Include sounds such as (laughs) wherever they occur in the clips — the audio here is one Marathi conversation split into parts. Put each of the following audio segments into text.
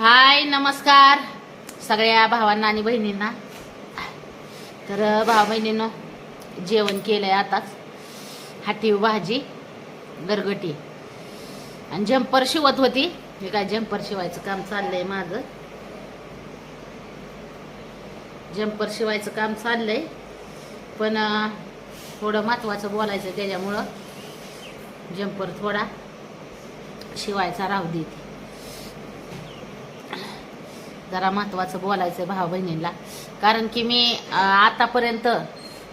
हाय नमस्कार. सगळ्या भावांना आणि बहिणींना. तर भावा बहिणीनं जेवण केलंय आताच. हाटीव भाजी गरगटी आणि जम्पर शिवत होती. मी काय जम्पर शिवायचं काम चाललंय माझं? जम्पर शिवायचं काम चाललंय. पण थोडं महत्वाचं बोलायचं त्याच्यामुळं. जम्पर थोडा शिवायचा राहू देते. जरा महत्वाचं बोलायचं भाऊ बहिणींना कारण की मी आतापर्यंत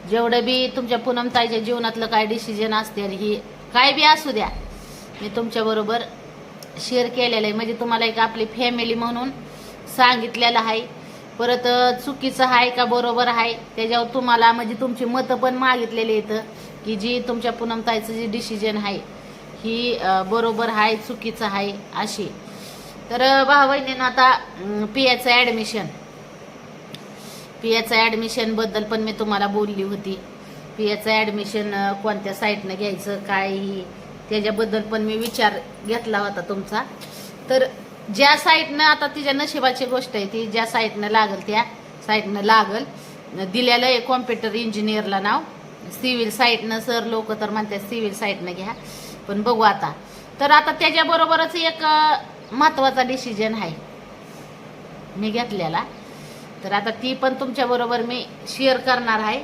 जेवढं बी तुमच्या पूनमताईच्या जीवनातलं काय डिसिजन असते आणि ही काय बी असू द्या मी तुमच्याबरोबर शेअर केलेलं आहे. म्हणजे तुम्हाला एक आपली फॅमिली म्हणून सांगितलेलं आहे. परत चुकीचं आहे का बरोबर आहे त्याच्यावर तुम्हाला म्हणजे तुमची मतं पण मागितलेली येतं की जी तुमच्या पूनमताईचं जे डिसिजन आहे ही बरोबर आहे चुकीचं आहे अशी. तर भाऊ बहिणीनं आता पी एचं ॲडमिशन पी एचं ॲडमिशनबद्दल पण मी तुम्हाला बोलली होती. पी एचं ॲडमिशन कोणत्या साईटनं घ्यायचं काय ही त्याच्याबद्दल पण मी विचार घेतला होता तुमचा. तर ज्या साईटनं आता तिच्या नशिबाची गोष्ट आहे ती ज्या साईटनं लागल त्या साईटनं लागल दिलेलं आहे कॉम्प्युटर इंजिनियरला नाव. सिव्हिल साईटनं सर लोक तर म्हणतात सिव्हिल साईटनं घ्या. पण बघू आता. तर आता त्याच्याबरोबरच एक महत्त्वाचा डिसिजन आहे. मी घेतलेला. तर आता ती पण तुमच्याबरोबर मी शेअर करणार आहे.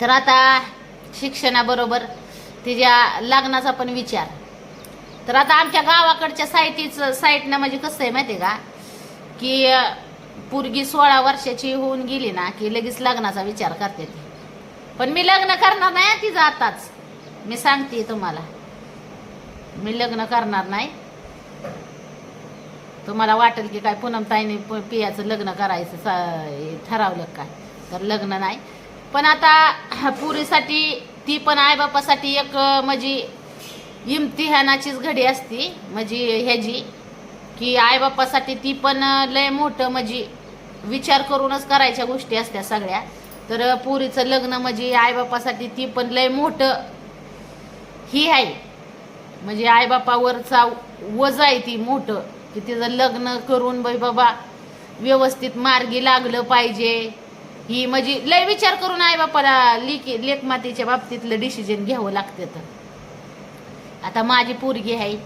तर आता शिक्षणाबरोबर तिच्या लग्नाचा पण विचार. तर आता आमच्या गावाकडच्या साईटीचं साईटनं म्हणजे कसं आहे माहिती आहे का? की अं, पोरगी सोळा वर्षाची होऊन गेली ना की लगेच लग्नाचा विचार करते ती. पण मी लग्न करणार नाही तिचं आताच. मी सांगते तुम्हाला. मी लग्न करणार नाही. तुम्हाला वाटेल की काय पूनमताईने प- पियाचं लग्न करायचं सा- ठरवलं काय? तर लग्न नाही. पण आता पुरीसाठी ती पण आईबापासाठी एक म्हणजे इम्तिहानाचीच घडी असती म्हणजे ह्याची की आईबापासाठी ती पण लय मोठं म्हणजे विचार करूनच करायच्या गोष्टी असत्या सगळ्या. तर पुरीचं लग्न म्हणजे आईबापासाठी ती पण लय मोठं ही आहे. म्हणजे आईबापावरचा वज आहे ती मोठं. की तिचं लग्न करून बाई बाबा व्यवस्थित मार्गी लागलं पाहिजे. ही म्हणजे लय विचार करून आई बापाला लेक लेखमातीच्या बाबतीतलं डिसिजन घ्यावं लागतं तर. आता माझी पोरगी आहे.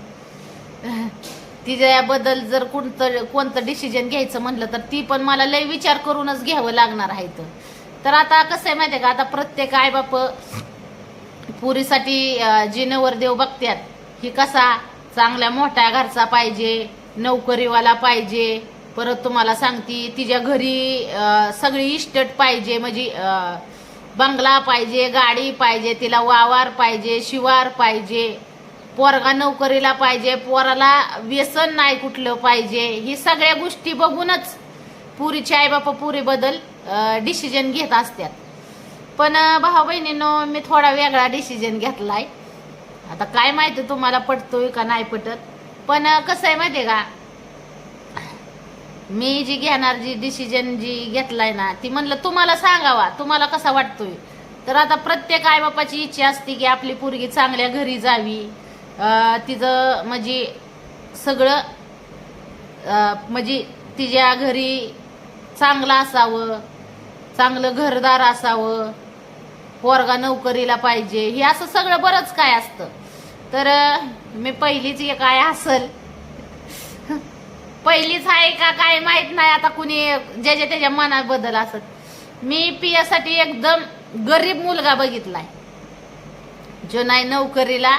तिच्याबद्दल जर कोणतं कोणतं डिसिजन घ्यायचं म्हणलं तर ती पण मला लय विचार करूनच घ्यावं लागणार आहे तर. आता कसं आहे माहिती आहे का? आता प्रत्येक आईबाप पुरीसाठी जी नवरदेव बघतात ही कसा चांगल्या मोठ्या घरचा पाहिजे. नोकरीवाला पाहिजे परत तुम्हाला सांगती तिच्या घरी सगळी इस्टेट पाहिजे म्हणजे बंगला पाहिजे गाडी पाहिजे तिला वावर पाहिजे शिवार पाहिजे पोरगा नोकरीला पाहिजे पोराला व्यसन नाही कुठलं पाहिजे ही सगळ्या गोष्टी बघूनच पुरीचे आईबापा पुरीबद्दल डिसिजन घेत असतात. पण भाऊ बहिणीनं मी थोडा वेगळा डिसिजन घेतलाय. आता काय माहिती तुम्हाला पटतोय का नाही पटत? पण कसं आहे माहितीये का? मी जी घेणार जी डिसिजन जी घेतलाय ना ती म्हणलं तुम्हाला सांगावा तुम्हाला कसा वाटतोय? तर आता प्रत्येक आईबापाची इच्छा असते की आपली पोरगी चांगल्या घरी जावी. तिचं म्हणजे सगळं म्हणजे तिच्या घरी चांगलं असावं चांगलं घरदार असावं पोरगा नोकरीला पाहिजे हे असं सगळं बरंच काय असतं. तर मी पहिलीच एक काय असल. पहिलीच आहे का काय माहीत नाही आता कुणी ज्याच्या त्याच्या मनात बदल असत. मी पियासाठी एकदम गरीब मुलगा बघितलाय. जो नाही नोकरीला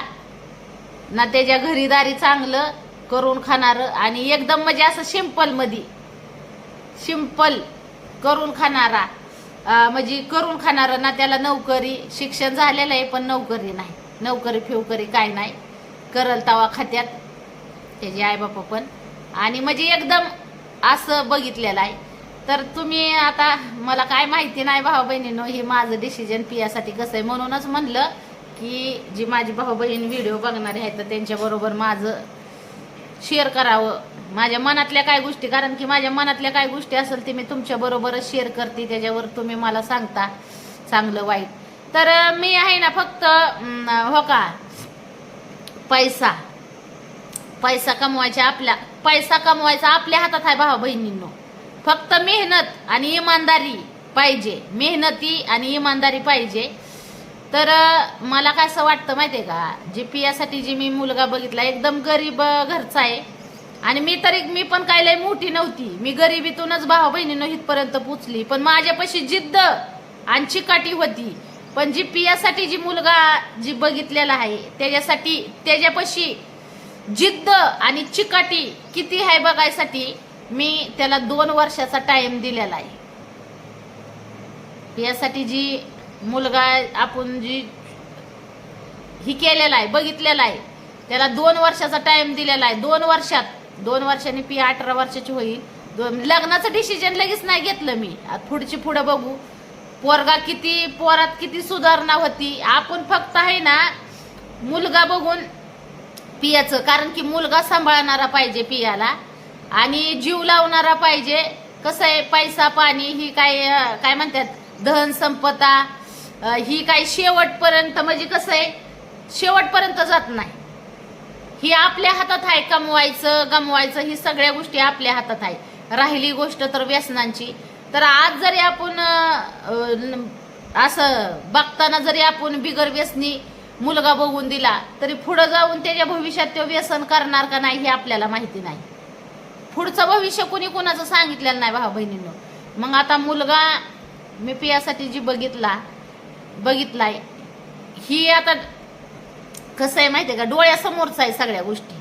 ना त्याच्या घरीदारी चांगलं करून खाणार आणि एकदम म्हणजे असं सिंपल मधी. सिंपल करून खाणारा म्हणजे करून खाणार ना त्याला नोकरी शिक्षण झालेलं आहे पण नोकरी नाही. नोकरी फिवकरी काय नाही. करल तवा खात्यात. त्याचे आईबापा पण. आणि म्हणजे एकदम असं बघितलेलं आहे. तर तुम्ही आता मला काय माहिती नाही भाऊ बहिणीनो हे माझं डिसिजन पियासाठी कसं आहे म्हणूनच म्हणलं की जी माझी भाऊ बहीण व्हिडिओ बघणारे आहेत तर त्यांच्याबरोबर माझं शेअर करावं. माझ्या मनातल्या काय गोष्टी कारण की माझ्या मनातल्या काय गोष्टी असेल ते मी तुमच्याबरोबरच शेअर करते. त्याच्यावर तुम्ही मला सांगता. चांगलं वाईट. तर मी आहे ना फक्त हो का पैसा. पैसा कमवायचा आपल्या पैसा कमवायचा आपल्या हातात आहे भावा बहिणींनो. फक्त मेहनत आणि इमानदारी पाहिजे. मेहनती आणि इमानदारी पाहिजे. तर मला काय असं वाटतं माहिती आहे का? जे पियासाठी जी मी मुलगा बघितला एकदम गरीब घरचा आहे. आणि मी तरी मी पण काय लय मोठी नव्हती. मी गरिबीतूनच भावा बहिणीनं इथपर्यंत पोचली. पण माझ्यापाशी जिद्द आणि चिकाटी होती. पण जी पियासाठी जी मुलगा जी बघितलेला आहे त्याच्यासाठी त्याच्यापाशी जिद्द आणि चिकाटी किती आहे बघायसाठी मी त्याला दोन वर्षाचा टाइम दिलेला आहे. यासाठी जी मुलगा आपण जी ही केलेला आहे बघितलेला आहे त्याला दोन वर्षाचा टाइम दिलेला आहे. दोन वर्षात दोन वर्षांनी पी अठरा वर्षाची होईल. दोन लग्नाचं डिसिजन लगेच नाही घेतलं मी. पुढची पुढं बघू. पोरगा किती पोरात किती सुधारणा होती आपण फक्त आहे ना मुलगा बघून पियाचं. कारण की मुलगा सांभाळणारा पाहिजे पियाला आणि जीव लावणारा पाहिजे. कसं आहे पैसा पाणी ही काय काय म्हणतात धन संपदा ही काय शेवटपर्यंत म्हणजे कसं आहे शेवटपर्यंत जात नाही. ही आपल्या हातात आहे कमवायचं गमवायचं ही सगळ्या गोष्टी आपल्या हातात आहे. राहिली गोष्ट तर व्यसनांची. तर आज जरी आपण असं बघताना जरी आपण बिगर व्यसनी मुलगा बघून दिला तरी पुढं जाऊन त्याच्या भविष्यात तो व्यसन करणार का नाही हे आपल्याला माहिती नाही. पुढचं भविष्य कुणी कुणाचं सांगितलेलं नाही भाऊ बहिणीनं. मग आता मुलगा मी पियासाठी जी बघितला बघितलाय ही आता कसं आहे माहिती आहे का? डोळ्यासमोरच आहे सगळ्या गोष्टी.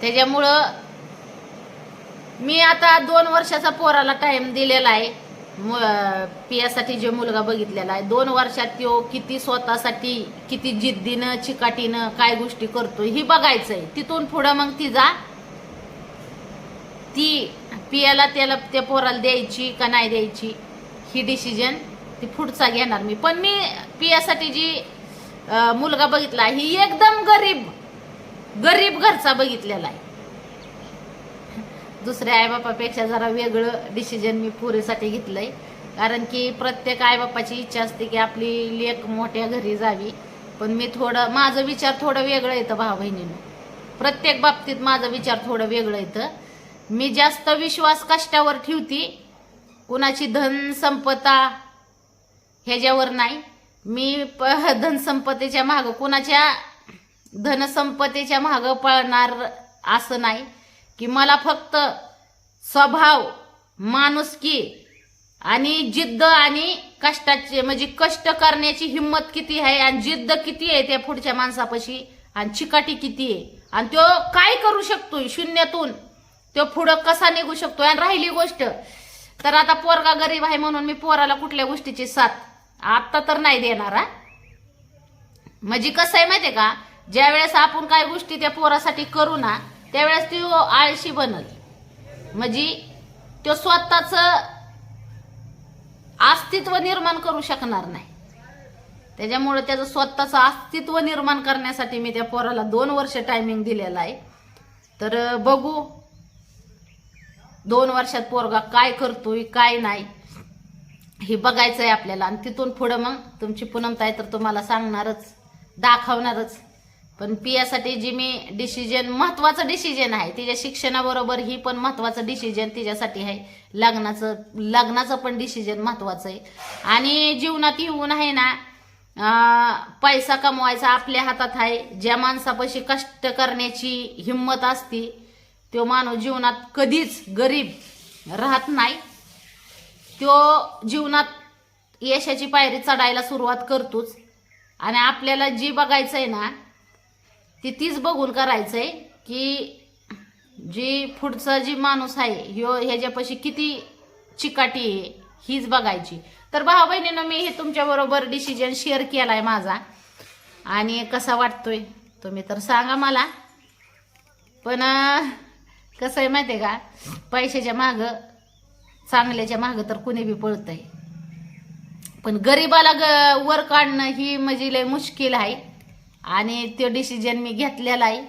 त्याच्यामुळं मी आता दोन वर्षाचा पोराला टाइम दिलेला आहे. पियासाठी जे मुलगा बघितलेला आहे दोन वर्षात तो किती स्वतःसाठी किती जिद्दीनं चिकाटीनं काय गोष्टी करतो ही बघायचंय. तिथून पुढं मग ती जा. ती पियाला त्याला त्या पोराला द्यायची का नाही द्यायची ही डिसिजन ती पुढचा घेणार मी. पण मी पियासाठी जी मुलगा बघितला ही एकदम गरीब गरीब घरचा बघितलेला आहे. दुसऱ्या आईबापापेक्षा जरा वेगळं डिसिजन मी पुरीसाठी घेतलंय. कारण की प्रत्येक आईबापाची इच्छा असते की आपली लेक मोठ्या घरी जावी. पण मी थोडं माझं विचार थोडं वेगळं येतं भाऊ बहिणीनं प्रत्येक बाबतीत माझं विचार थोडं वेगळं येतं. मी जास्त विश्वास कष्टावर ठेवती. कुणाची धन संपदा ह्याच्यावर नाही. मी प धनसंपत्तीच्या मागं कुणाच्या धनसंपत्तीच्या मागं पळणार असं नाही. की मला फक्त स्वभाव माणुसकी आणि जिद्द आणि कष्टाचे म्हणजे कष्ट करण्याची हिंमत किती आहे आणि जिद्द किती आहे त्या पुढच्या माणसापाशी आणि चिकाटी किती आहे? आणि तो काय करू शकतोय शून्यातून? तो पुढं कसा निघू शकतो आणि राहिली गोष्ट तर आता पोरगा गरीब आहे म्हणून मी पोराला कुठल्या गोष्टीची साथ आत्ता तर नाही देणार हा? म्हणजे कसं आहे माहितीये का? ज्या वेळेस आपण काय गोष्टी त्या पोरासाठी करू ना त्यावेळेस ती आळशी बनल. म्हणजे तो स्वतःच अस्तित्व निर्माण करू शकणार नाही. त्याच्यामुळे त्याचं स्वतःचं अस्तित्व निर्माण करण्यासाठी मी त्या पोराला दोन वर्ष टायमिंग दिलेला आहे. तर बघू. दोन वर्षात पोरगा काय करतोय काय नाही हे बघायचं आहे आपल्याला. आणि तिथून पुढं मग तुमची पुनमताय तर तुम्हाला सांगणारच दाखवणारच. पण पियासाठी जी मी डिसिजन महत्वाचं डिसिजन आहे तिच्या शिक्षणाबरोबर ही पण महत्वाचं डिसिजन तिच्यासाठी आहे. लग्नाचं लग्नाचं पण डिसिजन महत्वाचं आहे. आणि जीवनात येऊन आहे ना पैसा कमवायचा आपल्या हातात आहे. ज्या माणसापाशी कष्ट करण्याची हिंमत असती तो माणूस जीवनात कधीच गरीब राहत नाही. तो जीवनात यशाची पायरी चढायला सुरुवात करतोच. आणि आपल्याला जी बघायचं आहे ना ती तीच बघून करायचंय की जी पुढचा जी माणूस आहे ह्यो ह्याच्यापाशी किती चिकाटी आहे हीच बघायची. तर भाऊ बहिणीनं मी हे तुमच्याबरोबर डिसिजन शेअर केला आहे माझा. आणि कसा वाटतोय तुम्ही तर सांगा मला. पण कसं आहे माहिती आहे का पैशाच्या मागं चांगल्याच्या मागं तर कुणी बी पळतंय. पण गरीबाला ग वर काढणं ही म्हणजे लय मुश्किल आहे. आणि तो डिसिजन मी घेतलेला आहे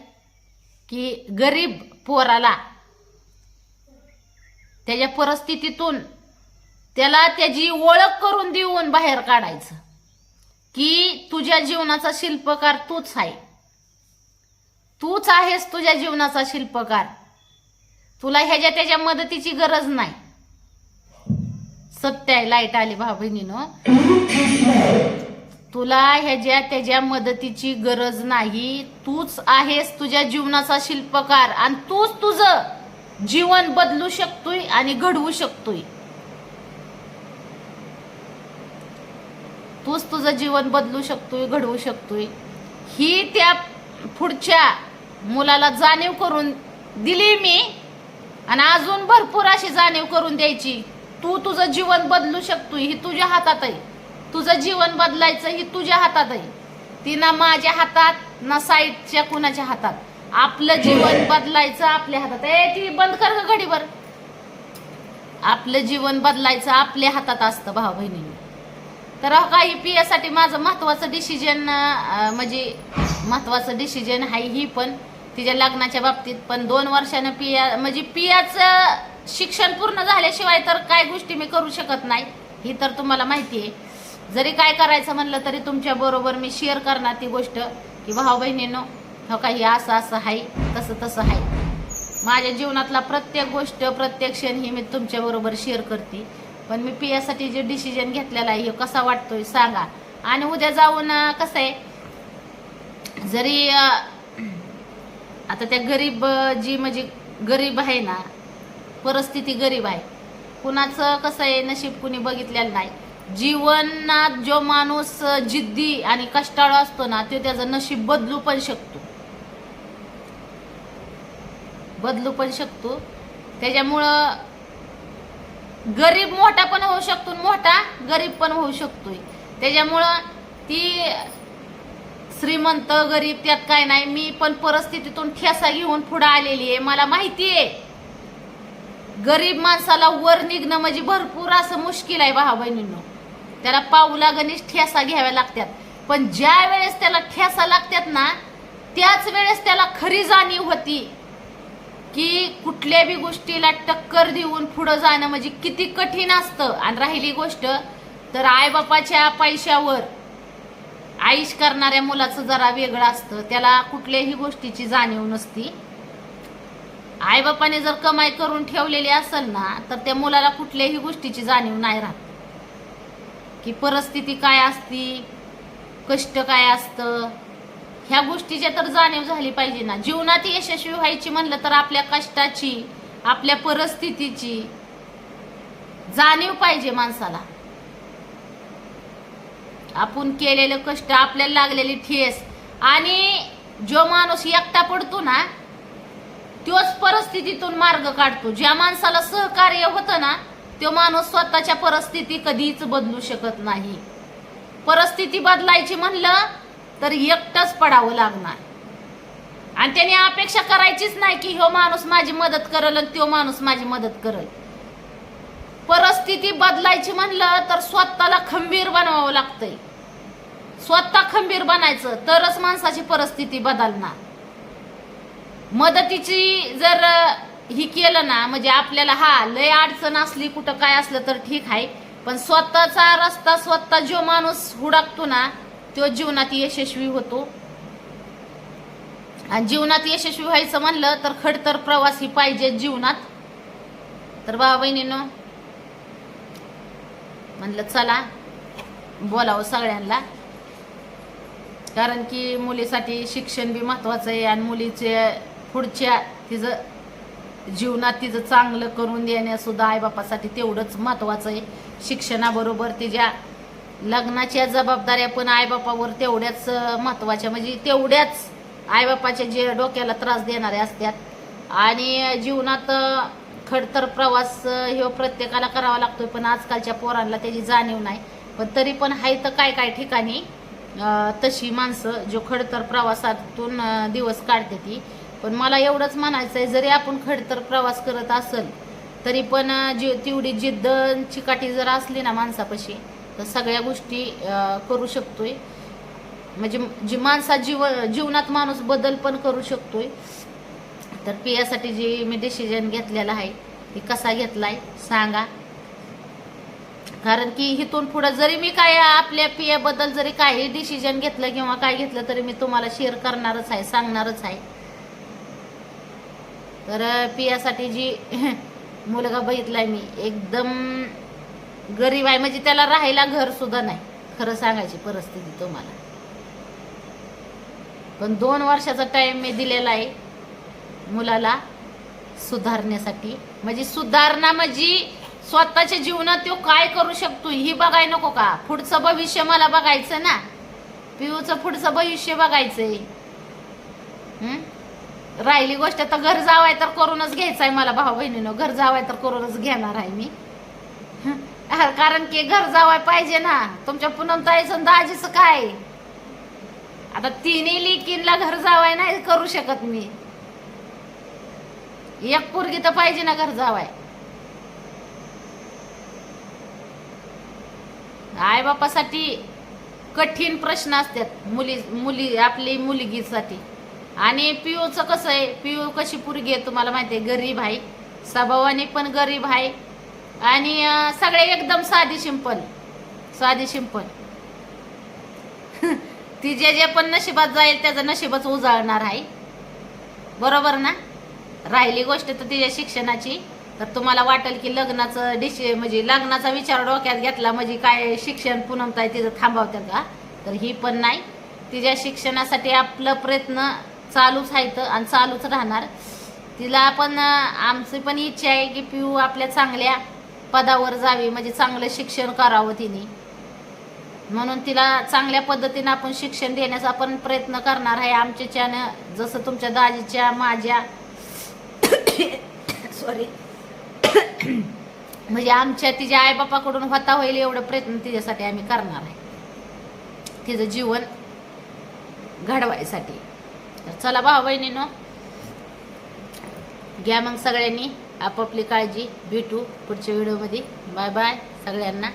की गरीब पोराला त्याच्या परिस्थितीतून त्याला त्याची ओळख करून देऊन बाहेर काढायचं की तुझ्या जीवनाचा शिल्पकार तूच आहे. तूच आहेस तुझ्या जीवनाचा शिल्पकार. तुला ह्याच्या त्याच्या मदतीची गरज नाही. सत्य आहे लाइट आली भाऊ बहिणीनं. तुला ह्याच्या त्याच्या मदतीची गरज नाही तूच आहेस तुझ्या जीवनाचा शिल्पकार आणि तूच तुझं जीवन बदलू शकतोय आणि घडवू शकतोय. तूच तुझं जीवन बदलू शकतोय घडवू शकतोय. ही त्या पुढच्या मुलाला जाणीव करून दिली मी आणि अजून भरपूर अशी जाणीव करून द्यायची. तू तुझं जीवन बदलू शकतोय ही तुझ्या हातात आहे. तुझं जीवन बदलायचं ही तुझ्या हातात आहे. ती ना माझ्या हातात ना साईडच्या कुणाच्या हातात. आपलं जीवन बदलायचं आपल्या हातात. ए ती बंद कर ग घडीवर आपलं जीवन बदलायचं आपल्या हातात असतं भाऊ बहिणी तर काही एसाठी माझं महत्वाचं डिसिजन म्हणजे महत्वाचं डिसिजन आहे ही पण. तिच्या लग्नाच्या बाबतीत पण दोन वर्षानं पिया म्हणजे पियाचं शिक्षण पूर्ण झाल्याशिवाय तर काय गोष्टी मी करू शकत नाही. ही तर तुम्हाला माहिती आहे. जरी काय करायचं म्हणलं तरी तुमच्या बरोबर मी शेअर करणार ती गोष्ट की भाऊ बहिणीनो हो काही असं असं आहे तसं तसं आहे. माझ्या जीवनातला प्रत्येक गोष्ट प्रत्येक क्षण ही मी तुमच्या बरोबर शेअर करते. पण मी पियासाठी जे डिसिजन घेतलेला आहे हे कसा वाटतोय सांगा. आणि उद्या जाऊन कसं आहे जरी आता त्या गरीब जी म्हणजे गरीब आहे ना परिस्थिती गरीब आहे. कुणाचं कसं आहे नशीब कुणी बघितलेलं नाही. जीवनात जो माणूस जिद्दी आणि कष्टाळू असतो ना तो त्याचं नशीब बदलू पण शकतो. बदलू पण शकतो. त्याच्यामुळं गरीब मोठा पण होऊ शकतो मोठा गरीब पण होऊ शकतोय. त्याच्यामुळं ती श्रीमंत गरीब त्यात काय नाही मी पण परिस्थितीतून ठेसा घेऊन पुढे आलेली आहे. मला माहिती आहे. गरीब माणसाला वर निघणं म्हणजे भरपूर असं मुश्किल आहे भावा बहिणींना त्याला पाऊला गणेश ठेसा घ्याव्या लागतात पण ज्या वेळेस त्याला ठेसा लागतात ना त्याच वेळेस त्याला खरी जाणीव होती की कुठल्या बी गोष्टीला टक्कर देऊन पुढं जाणं म्हणजे किती कठीण असतं. आणि राहिली गोष्ट तर आईबापाच्या पैशावर आईश करणाऱ्या मुलाचं जरा वेगळं असतं. त्याला कुठल्याही गोष्टीची जाणीव नसती. आईबापाने जर कमाई करून ठेवलेली असेल ना तर त्या मुलाला कुठल्याही गोष्टीची जाणीव नाही राहत. की परिस्थिती काय असती कष्ट काय असतं ह्या गोष्टीच्या तर जाणीव झाली पाहिजे ना. जीवनात यशस्वी व्हायची म्हणलं तर आपल्या कष्टाची आपल्या परिस्थितीची जाणीव पाहिजे माणसाला. आपण केलेलं कष्ट आपल्याला लागलेली ठेस आणि जो माणूस एकटा पडतो ना तोच परिस्थितीतून मार्ग काढतो. ज्या माणसाला सहकार्य होतं ना तो माणूस स्वतःच्या परिस्थिती कधीच बदलू शकत नाही. परिस्थिती बदलायची म्हणलं तर एकटंच पडावं लागणार. आणि त्याने अपेक्षा करायचीच नाही की ह्यो माणूस माझी मदत करल आणि तो माणूस माझी मदत करल. परिस्थिती बदलायची म्हणलं तर स्वतःला खंबीर बनवावं लागतंय. स्वतः खंबीर बनायचं तरच माणसाची परिस्थिती बदलणार. मदतीची जर ही केलं ना म्हणजे आपल्याला हा लय अडचण असली कुठं काय असलं तर ठीक आहे. पण स्वतःचा रस्ता स्वतः जो माणूस हुडकतो ना तो जीवनात यशस्वी होतो. आणि जीवनात यशस्वी व्हायचं म्हणलं तर खडतर प्रवासी पाहिजे जीवनात. तर बाबा बहिणीनं म्हणलं चला बोलावं सगळ्यांना. कारण की मुलीसाठी शिक्षण बी महत्वाचं आहे आणि मुलीचे पुढच्या तिचं जीवनात तिचं चांगलं करून देण्यासुद्धा आईबापासाठी तेवढंच महत्त्वाचं आहे. शिक्षणाबरोबर तिच्या लग्नाच्या जबाबदाऱ्या पण आईबापावर तेवढ्याच महत्त्वाच्या म्हणजे तेवढ्याच आईबापाच्या जे डोक्याला त्रास देणारे असतात आणि जीवनात खडतर प्रवास हे प्रत्येकाला करावा लागतोय. पण आजकालच्या पोरांना त्याची जाणीव नाही. पण तरी पण आहे तर काय काय ठिकाणी तशी माणसं जो खडतर प्रवासातून दिवस काढते ती. पण मला एवढंच म्हणायचं आहे जरी आपण खडतर प्रवास करत असल तरी पण जी तेवढी जिद्द चिकाटी जर असली ना माणसापाशी तर सगळ्या गोष्टी करू शकतोय. म्हणजे जी माणसा जीव जीवनात माणूस बदल पण करू शकतोय. तर पियासाठी जी मी डिसिजन घेतलेला आहे ते कसा घेतलाय सांगा. कारण की इथून पुढे जरी मी काय आपल्या पियाबद्दल जरी काही डिसिजन घेतलं किंवा काय घेतलं तरी मी तुम्हाला शेअर करणारच आहे सांगणारच आहे. तर पियासाठी जी (laughs) मुलगा बघितलाय मी एकदम गरीब आहे. म्हणजे त्याला राहायला घर सुद्धा नाही. खरं सांगायची परिस्थिती तुम्हाला. पण दोन वर्षाचा टाइम मी दिलेला आहे मुलाला सुधारण्यासाठी. म्हणजे सुधारणा म्हणजे स्वतःच्या जीवनात तो काय करू शकतो ही बघाय नको का? पुढचं भविष्य मला बघायचं ना? पिऊचं पुढचं भविष्य बघायचंय. हं? राहिली गोष्ट तर घर जावाय तर करूनच घ्यायचंय मला भाऊ बहिणीनं. घर जावाय तर करूनच घेणार आहे मी. कारण की घर जावाय पाहिजे ना. तुमच्या पुनमताईचं दाजीचं काय? आता तिन्ही लिकीनला घर जावाय नाही करू शकत मी. एक पोरगी तर पाहिजे ना घर जावाय. आई बापासाठी कठीण प्रश्न असतात मुली मुली आपली मुलगीसाठी. आणि पियूचं कसं आहे? पियू कशी पोरगी आहे तुम्हाला माहिती आहे? गरीब आहे. स्वभावाने पण गरीब आहे. आणि सगळे एकदम साधी शिंपल. साधी शिंपल. (laughs) ती जे जे पण नशिबात जाईल त्याचं नशीबच उजाळणार आहे. बरोबर ना? राहिली गोष्ट तर तिच्या शिक्षणाची. तर तुम्हाला वाटेल की लग्नाचं डिश म्हणजे लग्नाचा विचार डोक्यात घेतला म्हणजे काय शिक्षण पुनमताय तिचं थांबवतात का तर ही पण नाही. तिच्या शिक्षणासाठी आपलं प्रयत्न चालूच आहेत आणि चालूच राहणार. तिला पण आमची पण इच्छा आहे की पिऊ आपल्या चांगल्या पदावर जावी म्हणजे चांगलं शिक्षण करावं तिने. म्हणून तिला चांगल्या पद्धतीनं आपण शिक्षण देण्याचा आपण प्रयत्न करणार आहे आमच्याच्यानं जसं तुमच्या दाजीच्या माझ्या. सॉरी म्हणजे आमच्या तिच्या आईबापाकडून होता होईल एवढं प्रयत्न तिच्यासाठी आम्ही करणार आहे. तिचं जीवन घडवायसाठी. चला भाऊ बहिणीनो. घ्या मग सगळ्यांनी आपापली काळजी. भेटू पुढच्या व्हिडिओमध्ये. बाय बाय सगळ्यांना.